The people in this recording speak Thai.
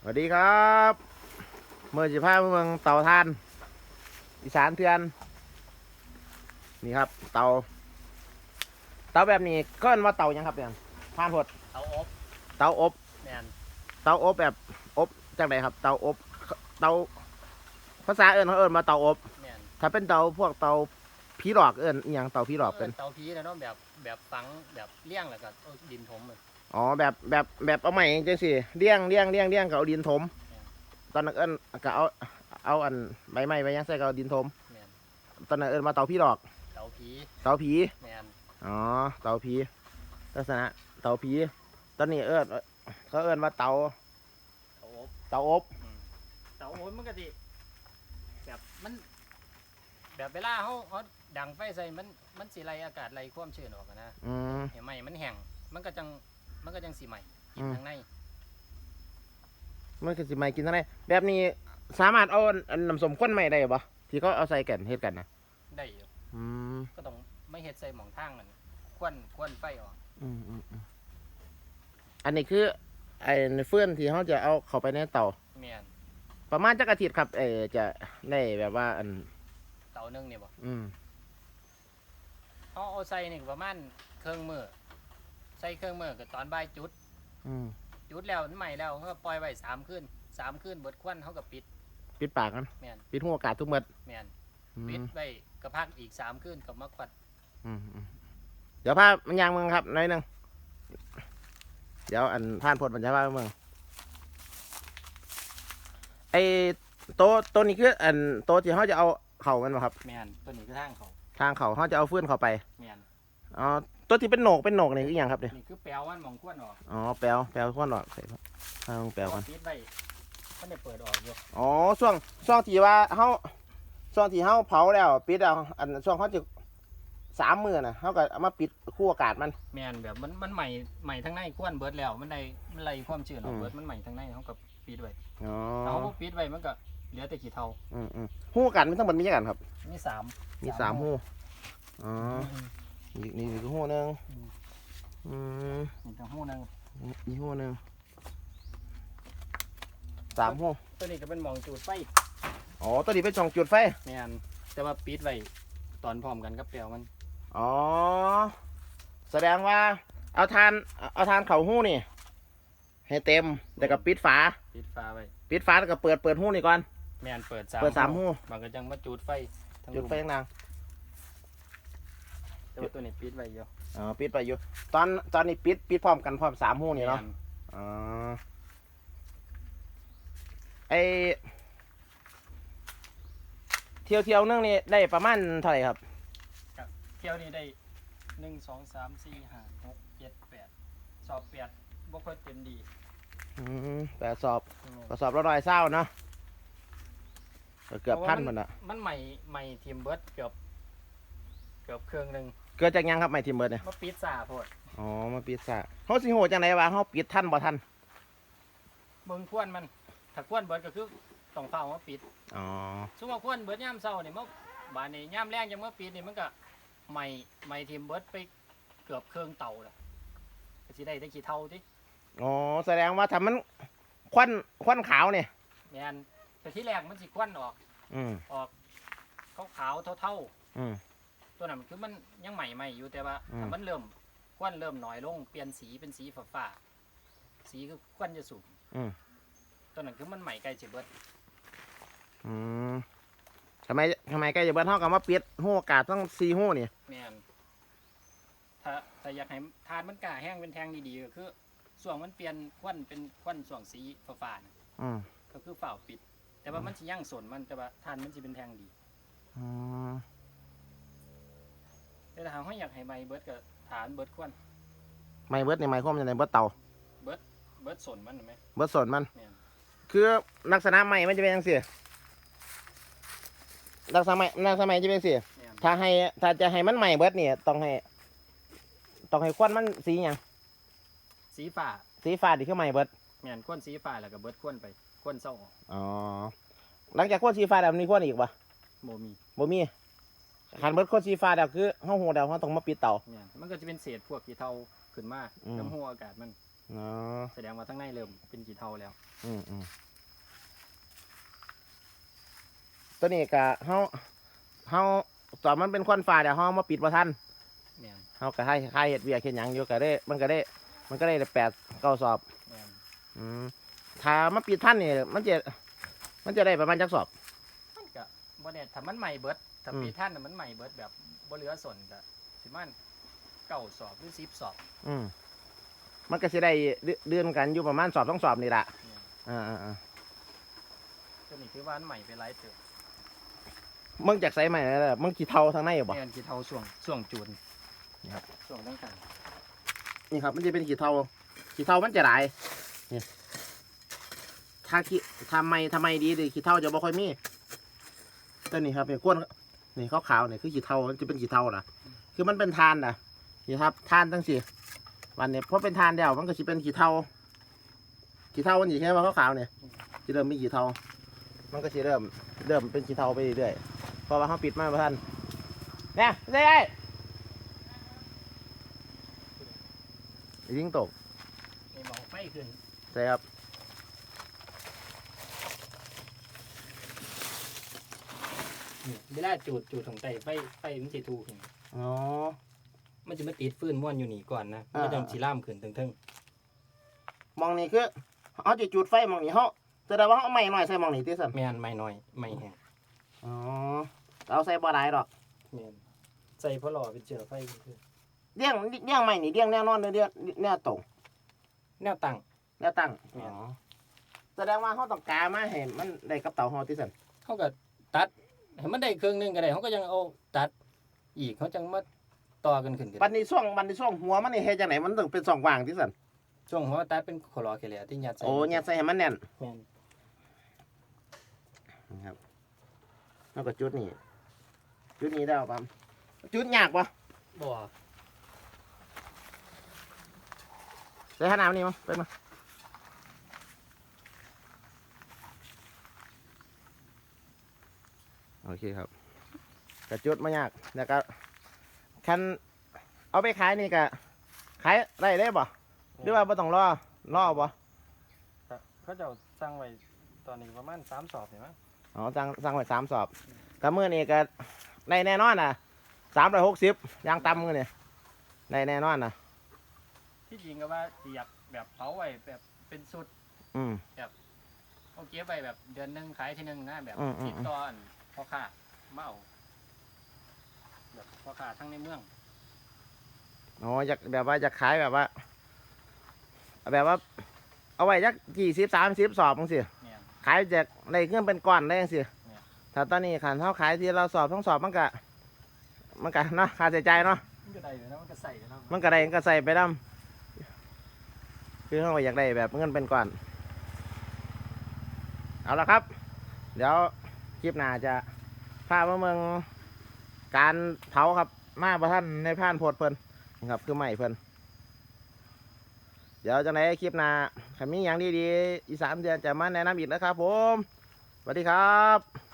สวัสดีครับเมื่อสิพาเมืองเตาทาน อีสานเทือน นี่ครับ เตาเตาแบบนี้ก็เรียกว่าเตายังครับเนี่ยทานหดเอาอบเตาอบแมนเตาอบแบบอบจากไหนครับ เตาอบเตาภาษาเอิญเขาเอิญมาเตาอบ แมนถ้าเป็นเตาพวกเตาผีหลอกเอิญอหย่างเตาผีหลอกเป็นเตาผีนะเนาะแบบแบบฝังแบบเลี้ยงแล้วก็เอาดินถมเลย อ๋อแบบแบบแบบเอาใหม่จังสิเลี้ยงเลี้ยงเลี้ยงเลี้ยงก็เอาดินถม ตอนนั้นเอิญก็เอาเอาอันใบไม้ไปยังใส่ก็เอาดินถม แมนตอนนั้นเอิญมาเตาผีหลอก เตาผีเตาผี แมนอ๋อ เตาผีลักษณะเตาผี ตอนนี้เอิญเขาเอิญว่าเตาเตาอบเตาอบอืมเตาอบมันก็สิแบบมัน แบบเวลาเขาเขาดังไฟใส่มันมันสิไล่อากาศไล่ความชื้นออกอะนะอืมเห็นไหมมันแห้งมันก็จัง มันก็จังสีใหม่กินอืมทางในมันก็สิไม่กินอะไรแบบนี้สามารถเอาอันน้ำส้มข้นใหม่ได้ปะที่เขาเอาใส่กันเฮ็ดกันนะได้อยู่อืมก็ต้องไม่เฮ็ดใส่หมองทางมันควนควนไฟออกอืมอืมอืมอันนี้คือไอ้เฟื่อนที่เขาจะเอาเข้าไปในเตาแมนประมาณจักอาทิตย์ครับเออจะได้แบบว่าอันเตาหนึงเนี่ยบ่อืมเขาเอาใส่นี่ประมาณเครื่องมือ ใส่เครื่องมือก็ตอนบ่ายจุด อืมจุดแล้วมันใหม่แล้วเขาก็ปล่อยไว้สามคืนสามคืนเบิดควันเขาก็ปิดปิดปากกันแมนปิดหัวอากาศทุกเม็ดแมนอืปิดมไว้กระพักอีกสามคืนกับมาควันอืมอืมเดี๋ยวพามันยางมึงครับหน้อยหนึงเดี๋ยวอันผ่านพดมันจะพาไปเมืองไอ้โต๊ะโต๊ะนี้คืออันโต๊ะที่เขาจะเอาเข่ามันมาครับ แมนตัวนี้คือทางเขาทางเขาเขาจะเอาเฟื่อนเข้าไปแมนอ๋อ ตัวที่เป็นโหนกเป็นโหนกนี่คืออย่างครับเนี่ยนี่คือแปลวมันหมองควันออกอ๋อแปลวแปลวข้อนหรอกใส่ครับทางแปลวกันปิดไว้มันได้เปิดออกอยู่อ๋อช่วงช่วงที่ว่าเขาช่วงที่เขาเผาแล้วปิดเอาอันช่วงเขาจะสามมือนะเขาก็เอามาปิดคู่อากาศมัน แมนแบบมันมันใหม่ใหม่ทั้งในควันเบิดแล้วมันได้มันไล่ความชื้นออกอืม เบิดมันใหม่ทั้งในเขาก็ปิดไว้อ๋อถ้าเขาบ่ปิดไว้มันก็เหลือแต่ขี้เทาอืมอืมคู่อากาศมันทั้งหมดมีกี่กันครับ มีสามมีสามหูอ๋อ นี่นี่คือหูหนึ่งอืมอืมนี่ทั้งหูหนึงนี่หูหนึ่งสามหูตัวนี้ก็เป็นหมองจูดไฟอ๋อตัวนี้เป็นช่องจุดไฟแมนแต่ว่าปิดไว้ตอนพร้อมกันกับแปลวมันอ๋อแสดงว่าเอาทานเอาทานเข่าหูนี่ ให้เต็มแต่ก็ปิดฝา ปิดฟ้าไว้ปิดฝาแล้วก็เปิดเปิดหูนี่ก่อน แมนเปิดสามเปิดสามหูมันก็จังมาจูดไฟทั้งจุดไฟรูมข้างนาง แต่ว่าตัวนี้ปิดไว้อยู่อ๋อปิดไปอยู่ ตอนตอนนี้ปิดปิดพร้อมกันพร้อมสามหูนี่เนาะแม่อ๋อไอเที่ยวเที่ยวๆนึงนี่ได้ประมาณเท่าไหร่ครับ เที่ยวนี้ได้หนึ่งสองสามสี่ห้าหกเจ็ดแปดสอบแปดบ่ค่อยเต็มดีอืมแต่สอบก็สอบละร้อยเศร้าเนาะก็เกือบพันหมดละมันใหม่ใหม่ทีมเบิร์ดเกือบ เกือบเครื่องหนึ่ง เกิดจากหยังครับไม่ทีมเบิร์ดเนี่ยมาปิดซ่าโพดอ๋อมาปิดซะเขาสิโหจังไหนวะเขาปิดทันบ่ทันเบิ่งควนมันถ้าควนเบิร์ดก็คือต้องเฝ้ามาปิดอ๋อสมมติว่าควนเบิร์ดย่ามเช้านี่มันบานนี้ย่ามแรงยังมาปิดนี่มันก็ใหม่ใหม่ทีมเบิร์ดไปเกือบเครื่องเต่าละก็สิได้ได้กี่เท่าติอ๋อแสดงว่าถ้ามันควันควันขาวเนี่ยแม่นแต่ที่แรกมันสิควันออกอืมออกขาวๆเท่าๆอืม ตัวนั้นคือมันยังใหม่ใหม่อยู่แต่ว่าอืม ถ้ามันเริ่มควันเริ่มน้อยลงเปลี่ยนสีเป็นสีฟ้าฟ้าๆสีคือควันจะสูงอืมตัวนั้นคือมันใหม่ใกล้จะเบิดอืมทำไมทำไมใกล้จะเบิร์ดเขากับมาปิดหูอากาศต้องซีหูนี่แม่นถ้าถ้าอยากให้ทานมันกล้าแห้งเป็นแทงดีๆก็คือส่วงมันเปลี่ยนควันเป็นควันส่วงสีฟ้าฟ้าๆน่ะอืมก็คือฝ่าวปิด แต่ว่ามันสิย่างสนมันแต่ว่าทานมันสิเป็นแทงดีอ๋อ แต่ถ้าเขาอยากให้ใหม่เบิดก็ฐานเบิดควันไม่เบิร์ดในไมค์คอมในเบิร์ดเตาเบิดสนมันเห็นไหม เบิร์ดสนมัน แม่น คือลักษณะใหม่มันจะเป็นยังไงลักษณะใหม่ลักษณะใหม่จะเป็นยังไงแม่นถ้าให้ถ้าจะให้มันใหม่เบิร์ดเนี่ยต้องให้ต้องให้ควันมันสีอย่างสีฟ้าสีฟ้าดีขึ้นใหม่เบิร์ดแม่นควันสีฟ้าแล้วก็เบิดควันไปควันเศร้าออกอ๋อหลังจากควันสีฟ้าแล้วมีควันอีกปะโมมีบ่มี ขันเบิร์ดควันสีฟ้าแล้วคือห้องหัวเดาเขาต้องมาปิดเตา เนี่ยมันก็จะเป็นเศษพวกที่เทาขึ้นมาอืม น้ำหัวอากาศมันออ๋อแสดงว่าทั้งในเริ่มเป็นขี้เท่าแล้วอืมอืมตัวนี้ก็เฮาเฮาตอนมันเป็นควันฟ้าเดี๋ยวเฮามาปิดบ่ทันแม่นเฮาก็ให้ให้เฮ็ดเวียกเฮ็ดหยังอยู่ก็ได้ มันก็ได้ มันก็ได้แปดเก้าสอบแม่นอืมถ้ามาปิดทันนี่มันจะ มันจะได้ประมาณจักสอบ มันก็บ่เนี่ยถ้ามันใหม่เบิด ถ้าอืมปีท่านน่ะมันใหม่เบิดแบบบ่เหลือส่วนก็สิมันเก้าสอบหรือสิบสอบอืมมันก็สิได้เดืเดือนกันอยู่ประมาณสอบสองสอบนี่ล่ะเนี่ยอ่าอ่าอ่าตัวนี้คือว่าอันใหม่ไปหลายเติบมึงจากไสใหม่แล้วมึงกี่เท่าทางในบ่ แม่นขี้เท่าช่วงช่วงจูนนี่ครับ ช่วงตั้งกันนี่ครับมันจะเป็นกี่เท่ากี่เท่ามันจะหลายนี่ถ้าขี้ทำไมทำไมดีเลยกี่เท่าจะบ่ค่อยมีตัวนี้ครับเป็นก้น นี่ขาวๆนี่คือกี่เท่ามันจะเป็นกี่เท่านะคือมันเป็นทานนะนี่ครับทานตั้งสี่วันนี้เพราะเป็นทานเดียวมันก็จะเป็นกี่เท่ากี่เท่ามันอยู่แค่ว่าขาวๆเนี่ยจะเริ่มมีกี่เท่ามันก็จะเริ่มเริ่มเป็นกี่เท่าไปเรื่อยๆเพราะว่าเขาปิดมาประท่านเนี่ยได้ไอ้ยิงตกนี่มองไฟขึ้นใช่ครับ นี่เวลาจูดจูดของไตไฟไฟมันสิถูกขึ้นอ๋อ มันจะมาติดฟืนม้วนอยู่นี่ก่อนนะอ่า มันจังสิล่ามขึ้นถึงมองนี่คือเขาจะจุดไฟมองนี่เขาแสดงว่าเขาเอาไม่หน่อยใส่มองนี่ที่สันๆแม่นไม่น้อยไม่แห้งอ๋อเอาใส่บ่ได้หรอกแม่นใส่พอหล่อเป็นเจือไฟคือเลี้ยงเลี้ยงไม่นี่เลี้ยงแน่นอนเลยเลี้ยงแน่ตรงแนวตั้ง แน่ตั้งเนี่ยอ๋อแสดงว่าเขาต้องกามาเห็นมันได้กับเต่าหอที่สันเขาก็ตัด ให้มันได้เครื่องหนึงก็ได้เขาก็ยังเอาตัดอีกเขาจังมาต่อกันขึ้นกันปันนี้ช่วงปันนี้ช่วงหัวมันนี่เฮ็ดจังไหนมันต้องเป็นสองว่างที่สันช่วงหัวตัดเป็นขอรอแค่แล้วที่ยัดใส่โอ้เนี่ยใส่ให้มันแน่นแม่นนะครับแล้วก็จุดนี้จุดนี้ได้ป่ะจุดยากปะบ่ ใส่ขนาดนี้มั้งเป็นมั้ง โอเคครับกระจุดมายากแล้วก็คันเอาไปขายนี่ก็ขายได้ได้บ่หรือว่าบ่ต้องรอรอบ่เขาจะสั่งไว้ตอนนี้ประมาณ3สอบนี่มั้งอ๋อสั่งสั่งไว้สามสอบกับมือนี่ก็ในแน่นอนนะสามร้อยหกสิบยางต่ำมือนี่ในแน่นอนนะที่จริงก็ว่าสิอยากแบบเผาไว้แบบเป็นสุด อืมเอาเก็บไว้แบบเดือนหนึงขายทีหนึงนะแบบอืมอืมติดต่ออัน พ่อค้ามาเอาแบบพ่อค้าทั้งในเมืองอ๋ออยากแบบว่าอยากขายแบบว่า แบบว่า เอาไว้จักกี่สิบสามสิบสอบจังสิเนี่ย ขายจากในเงื่อนเป็นก้อนได้จังสิเนี่ย ถ้าตอนนี้ขันเท่าขายที่เราสอบทั้งสอบมันก็มันก็เนาะค่าใช้จ่ายเนาะมันก็ได้อยู่นะมันก็ใส่อยู่นะมันก็ได้มันก็ใส่ไปดำคือเขาอยากได้แบบเงินเป็นก่อน เอาละครับ เดี๋ยว คลิปหน้าจะพามาเมืองการเผาครับมาประท่านในผ่านโพดเพิ่นครับคือใหม่เพิ่นเดี๋ยวจะไหนคลิปหน้าถ้ามีอย่างดีๆอีสานเดือนจะมาแนะนำอีกนะครับผมสวัสดีครับ